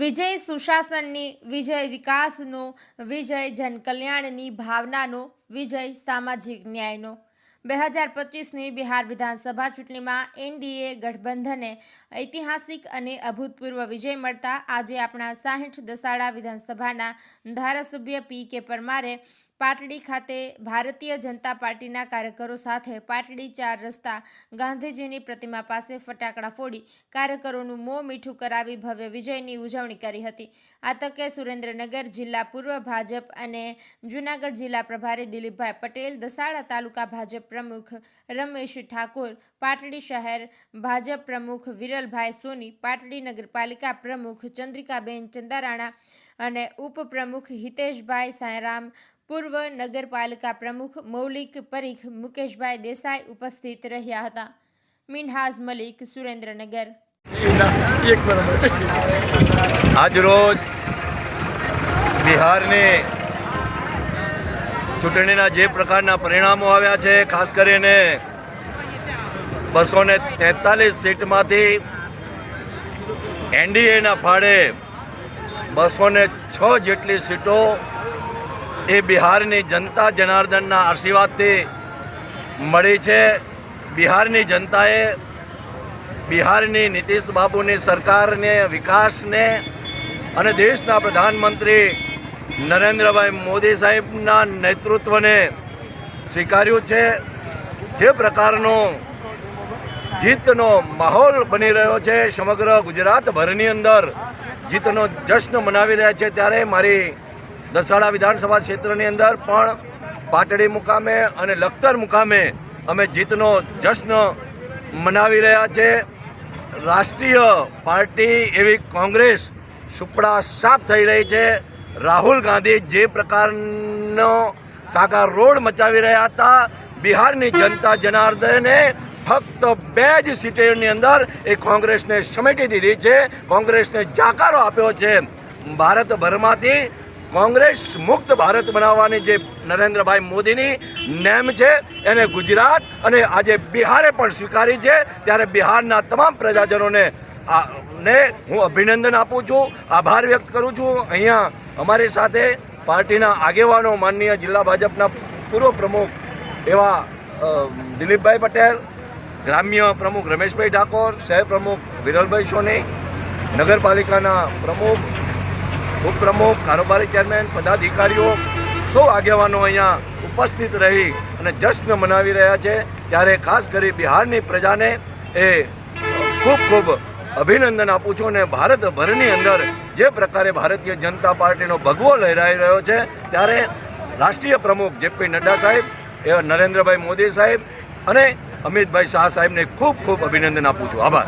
વિજય સુશાસનની, વિજય વિકાસનો, વિજય જનકલ્યાણની ભાવનાનો, વિજય સામાજિક ન્યાયનો. બે હજાર પચીસની બિહાર વિધાનસભા ચૂંટણીમાં એનડીએ ગઠબંધને ઐતિહાસિક અને અભૂતપૂર્વ વિજય મળતા આજે આપણા સાહીઠ દસાડા વિધાનસભાના ધારાસભ્ય પી કે પરમારે પાટડી ખાતે ભારતીય જનતા પાર્ટીના કાર્યકરો સાથે પાટડી ચાર રસ્તા ગાંધીજીની પ્રતિમા પાસે ફટાકડા ફોડી કાર્યકરોનું મોં મીઠું કરાવી ભવ્ય વિજયની ઉજવણી કરી હતી. આ તકે સુરેન્દ્રનગર જિલ્લા પૂર્વ ભાજપ અને જૂનાગઢ જિલ્લા પ્રભારી દિલીપભાઈ પટેલ, દસાડા તાલુકા ભાજપ પ્રમુખ રમેશ ઠાકોર, પાટડી શહેર ભાજપ પ્રમુખ વિરલભાઈ સોની, પાટડી નગરપાલિકા પ્રમુખ ચંદ્રિકાબેન ચંદારાણા અને ઉપપ્રમુખ હિતેશભાઈ સાયરામ પૂર્વ નગરપાલિકા પ્રમુખ મૌલિક પરીખ મુકેશભાઈ દેસાઈ ઉપસ્થિત રહ્યા હતા. મિનહાઝ મલિક, સુરેન્દ્રનગર. આજરોજ બિહારની ચૂંટણીના જે પ્રકારના પરિણામો આવ્યા છે, ખાસ કરીને બસો ને તેતાલીસ સીટમાંથી એનડીએના ફાળે બસો ને છ જેટલી સીટો એ બિહારની જનતા જનાર્દનના આશીર્વાદથી મળી છે. બિહારની જનતાએ બિહારની નીતિશ બાબુની સરકારને, વિકાસને અને દેશના પ્રધાનમંત્રી નરેન્દ્રભાઈ મોદી સાહેબના નેતૃત્વને સ્વીકાર્યું છે. જે પ્રકારનો જીતનો માહોલ બની રહ્યો છે સમગ્ર ગુજરાતભરની અંદર, જીતનો જશ્ન મનાવી રહ્યા છે. ત્યારે મારી દસાડા વિધાનસભા ક્ષેત્રની અંદર પણ પાટડી મુકામે અને લખતર મુકામે અમે જીતનો જશ્ન મનાવી રહ્યા છે. રાષ્ટ્રીય પાર્ટી એવી કોંગ્રેસ સુપડા સાફ થઈ રહી છે. રાહુલ ગાંધી જે પ્રકારનો કાકા રોડ મચાવી રહ્યા હતા, બિહારની જનતા જનાર્દને ફક્ત બે જ સીટોની અંદર એ કોંગ્રેસને સમેટી દીધી છે. કોંગ્રેસને જાકારો આપ્યો છે. ભારતભરમાંથી કોંગ્રેસ મુક્ત ભારત બનાવવાની જે નરેન્દ્રભાઈ મોદીની નેમ છે, એને ગુજરાત અને આજે બિહારે પણ સ્વીકારી છે. ત્યારે બિહારના તમામ પ્રજાજનોને આ ને હું અભિનંદન આપું છું, આભાર વ્યક્ત કરું છું. અહીંયા અમારી સાથે પાર્ટીના આગેવાનો, માનનીય જિલ્લા ભાજપના પૂર્વ પ્રમુખ એવા દિલીપભાઈ પટેલ, ગ્રામ્ય પ્રમુખ રમેશભાઈ ઠાકોર, શહેર પ્રમુખ વિરલભાઈ સોની, નગરપાલિકાના પ્રમુખ ઉપપ્રમુખ, કારોબારી ચેરમેન, પદાધિકારીઓ, સૌ આગેવાનો અહીંયા ઉપસ્થિત રહી અને જશ્ન મનાવી રહ્યા છે. ત્યારે ખાસ કરી બિહારની પ્રજાને એ ખૂબ ખૂબ અભિનંદન આપું છું અને ભારતભરની અંદર જે પ્રકારે ભારતીય જનતા પાર્ટીનો ભગવો લહેરાઈ રહ્યો છે, ત્યારે રાષ્ટ્રીય પ્રમુખ જેપી નડ્ડા સાહેબ, એ નરેન્દ્રભાઈ મોદી સાહેબ અને અમિતભાઈ શાહ સાહેબને ખૂબ ખૂબ અભિનંદન આપું છું. આભાર.